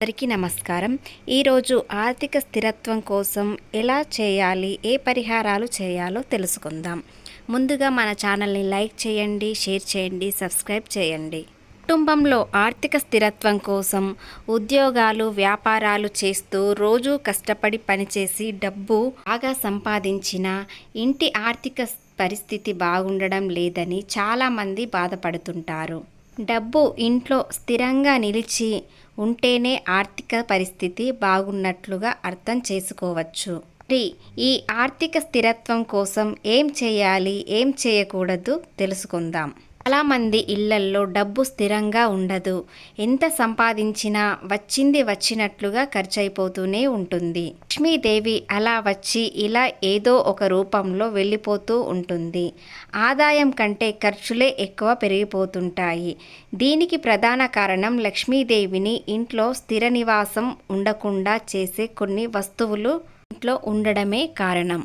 అందరికీ నమస్కారం. ఈరోజు ఆర్థిక స్థిరత్వం కోసం ఎలా చేయాలి ఏ పరిహారాలు చేయాలో తెలుసుకుందాం. ముందుగా మన ఛానల్ని లైక్ చేయండి షేర్ చేయండి సబ్స్క్రైబ్ చేయండి. కుటుంబంలో ఆర్థిక స్థిరత్వం కోసం ఉద్యోగాలు వ్యాపారాలు చేస్తూ రోజు కష్టపడి పనిచేసి డబ్బు బాగా సంపాదించిన ఇంటి ఆర్థిక పరిస్థితి బాగుండడం లేదని చాలామంది బాధపడుతుంటారు. డబ్బు ఇంట్లో స్థిరంగా నిలిచి ఉంటేనే ఆర్థిక పరిస్థితి బాగున్నట్లుగా అర్థం చేసుకోవచ్చు. మరి ఈ ఆర్థిక స్థిరత్వం కోసం ఏం చేయాలి ఏం చేయకూడదు తెలుసుకుందాం. చాలామంది ఇళ్ళల్లో డబ్బు స్థిరంగా ఉండదు. ఎంత సంపాదించినా వచ్చింది వచ్చినట్లుగా ఖర్చయిపోతూనే ఉంటుంది. లక్ష్మీదేవి అలా వచ్చి ఇలా ఏదో ఒక రూపంలో వెళ్ళిపోతూ ఉంటుంది. ఆదాయం కంటే ఖర్చులే ఎక్కువ పెరిగిపోతుంటాయి. దీనికి ప్రధాన కారణం లక్ష్మీదేవిని ఇంట్లో స్థిర నివాసం ఉండకుండా చేసే కొన్ని వస్తువులు ఇంట్లో ఉండడమే కారణం.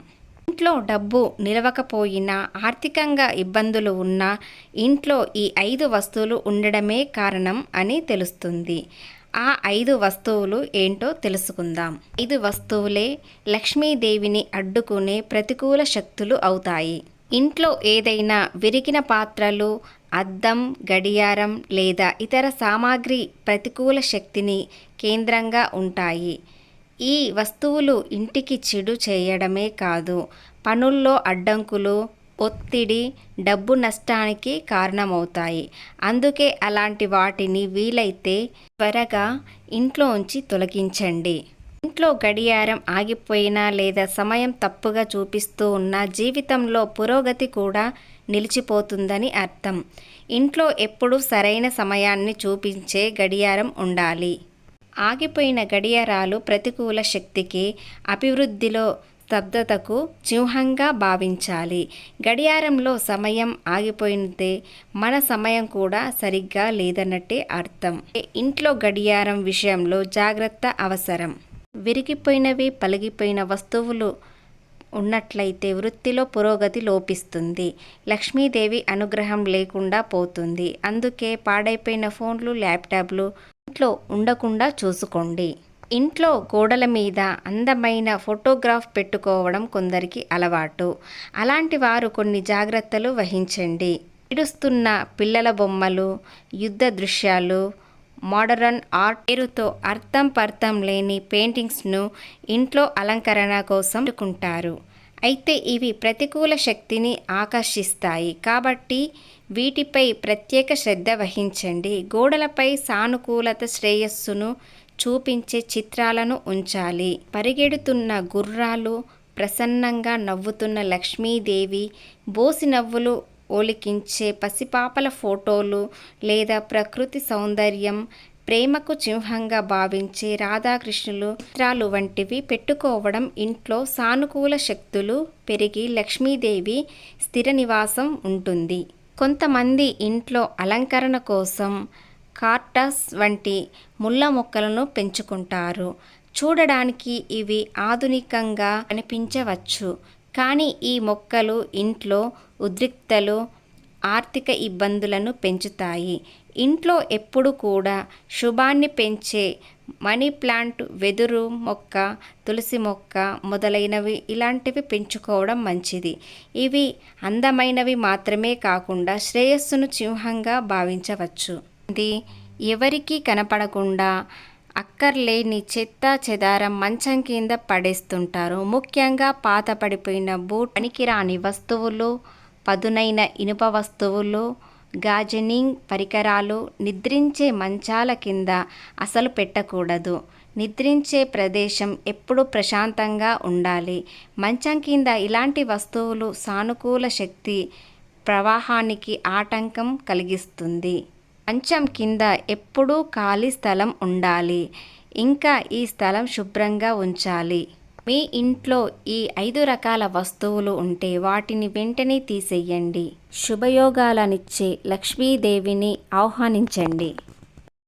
ఇంట్లో డబ్బు నిలవకపోయినా ఆర్థికంగా ఇబ్బందులు ఉన్నా ఇంట్లో ఈ ఐదు వస్తువులు ఉండడమే కారణం అని తెలుస్తుంది. ఆ ఐదు వస్తువులు ఏంటో తెలుసుకుందాం. ఐదు వస్తువులే లక్ష్మీదేవిని అడ్డుకునే ప్రతికూల శక్తులు అవుతాయి. ఇంట్లో ఏదైనా విరిగిన పాత్రలు అద్దం గడియారం లేదా ఇతర సామాగ్రి ప్రతికూల శక్తిని కేంద్రంగా ఉంటాయి. ఈ వస్తువులు ఇంటికి చెడు చేయడమే కాదు. పనుల్లో అడ్డంకులు ఒత్తిడి డబ్బు నష్టానికి కారణమవుతాయి. అందుకే అలాంటి వాటిని వీలైతే త్వరగా ఇంట్లోంచి తొలగించండి. ఇంట్లో గడియారం ఆగిపోయినా లేదా సమయం తప్పుగా చూపిస్తూ ఉన్న జీవితంలో పురోగతి కూడా నిలిచిపోతుందని అర్థం. ఇంట్లో ఎప్పుడూ సరైన సమయాన్ని చూపించే గడియారం ఉండాలి. ఆగిపోయిన గడియారాలు ప్రతికూల శక్తికి అభివృద్ధిలో స్తబ్దతకు చిహ్నంగా భావించాలి. గడియారంలో సమయం ఆగిపోయితే మన సమయం కూడా సరిగ్గా లేదన్నట్టే అర్థం. ఇంట్లో గడియారం విషయంలో జాగ్రత్త అవసరం. విరిగిపోయినవి పలిగిపోయిన వస్తువులు ఉన్నట్లయితే వృత్తిలో పురోగతి లోపిస్తుంది. లక్ష్మీదేవి అనుగ్రహం లేకుండా పోతుంది. అందుకే పాడైపోయిన ఫోన్లు ల్యాప్టాప్లు ఇంట్లో ఉండకుండా చూసుకోండి. ఇంట్లో గోడల మీద అందమైన ఫోటోగ్రాఫ్ పెట్టుకోవడం కొందరికి అలవాటు. అలాంటి వారు కొన్ని జాగ్రత్తలు వహించండి. ఇడుస్తున్న పిల్లల బొమ్మలు యుద్ధ దృశ్యాలు మోడరన్ ఆర్ట్ పేరుతో అర్థం పర్థం లేని పెయింటింగ్స్ను ఇంట్లో అలంకరణ కోసం పెట్టుకుంటారు. అయితే ఇవి ప్రతికూల శక్తిని ఆకర్షిస్తాయి. కాబట్టి వీటిపై ప్రత్యేక శ్రద్ధ వహించండి. గోడలపై సానుకూలత శ్రేయస్సును చూపించే చిత్రాలను ఉంచాలి. పరిగెడుతున్న గుర్రాలు ప్రసన్నంగా నవ్వుతున్న లక్ష్మీదేవి బోసి నవ్వులు ఓలికించే పసిపాపల ఫోటోలు లేదా ప్రకృతి సౌందర్యం ప్రేమకు చిహ్నంగా భావించే రాధాకృష్ణులు చిత్రాలు వంటివి పెట్టుకోవడం ఇంట్లో సానుకూల శక్తులు పెరిగి లక్ష్మీదేవి స్థిర నివాసం ఉంటుంది. కొంతమంది ఇంట్లో అలంకరణ కోసం కార్టస్ వంటి ముళ్ళ మొక్కలను పెంచుకుంటారు. చూడడానికి ఇవి ఆధునికంగా అనిపించవచ్చు కానీ ఈ మొక్కలు ఇంట్లో ఉద్రిక్తలు ఆర్థిక ఇబ్బందులను పెంచుతాయి. ఇంట్లో ఎప్పుడు కూడా శుభాన్ని పెంచే మనీ ప్లాంట్ వెదురు మొక్క తులసి మొక్క మొదలైనవి ఇలాంటివి పెంచుకోవడం మంచిది. ఇవి అందమైనవి మాత్రమే కాకుండా శ్రేయస్సును చిహ్నంగా భావించవచ్చు. ఎవరికీ కనపడకుండా అక్కర్లేని చెత్త చెదారం మంచం కింద పడేస్తుంటారు. ముఖ్యంగా పాత పడిపోయిన బూట్ పనికిరాని వస్తువులు పదునైన ఇనుప వస్తువులు గాజనింగ్ పరికరాలు నిద్రించే మంచాల కింద అసలు పెట్టకూడదు. నిద్రించే ప్రదేశం ఎప్పుడు ప్రశాంతంగా ఉండాలి. మంచం కింద ఇలాంటి వస్తువులు సానుకూల శక్తి ప్రవాహానికి ఆటంకం కలిగిస్తుంది. మంచం కింద ఎప్పుడూ ఖాళీ స్థలం ఉండాలి. ఇంకా ఈ స్థలం శుభ్రంగా ఉంచాలి. మీ ఇంట్లో ఈ ఐదు రకాల వస్తువులు ఉంటే వాటిని వెంటనే తీసేయండి. శుభయోగాలనిచ్చే లక్ష్మీదేవిని ఆహ్వానించండి.